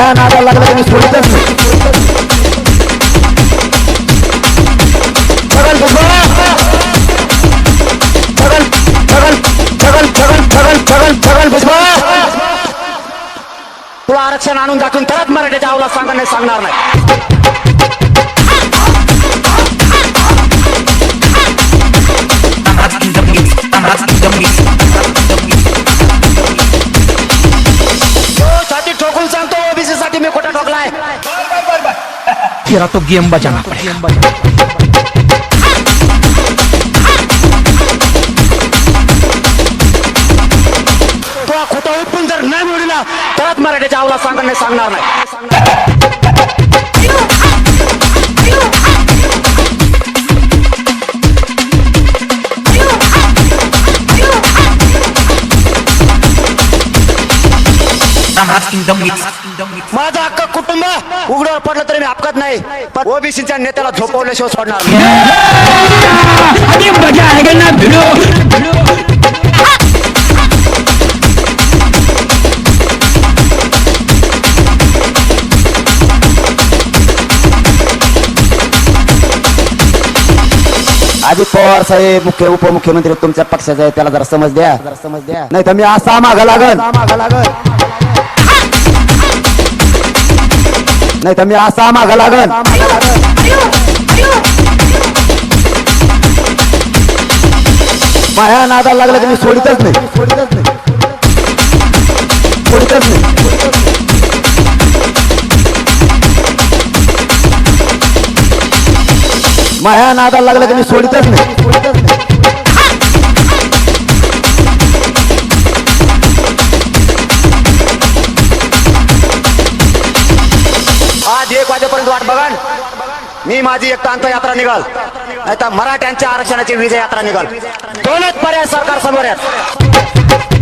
माया नादा लागला की मी सोडतच छगन छगन छगन छगन छगन छगन छगन छगन भुजबळ तुला आरक्षण आणून दाखवून तरच मराठीच्या आवला सांगणार नाही सांगणार नाही. तेरा तो गेम बजाना पड़ेगा तुला खोटं उठून जर नाही मिळला तरच मराठीच्या आवला सांगणार नाही सांगणार नाही. माझं अख्खं कुटुंब उघड्यावर पडलं तरी मी अपघात नाही. पण ओबीसीच्या नेत्याला झोपवल्याशिवाय सोडणार नाही. अभी मजा आएगा ना भिड़ो. अजित पवार साहेब मुख्य उपमुख्यमंत्री तुमच्या पक्षाचे आहे त्याला जरा समज द्या. जरा समज द्या. नाही तर मी असा मागा लागल मागा लागल नाही तर मी असा मागा लागल माया नादा लागला की मी सोडितच नाही. सोडितच नाही. सोडितच नाही माया नादा लागला की मी सोडितच नाही. एक वाजेपर्यंत वाट बघा मी माझी एक यात्रा निघाल. नाही तर मराठ्यांच्या आरक्षणाची विजय यात्रा निघाल. दोनच पर्याय सरकार समोर आहेत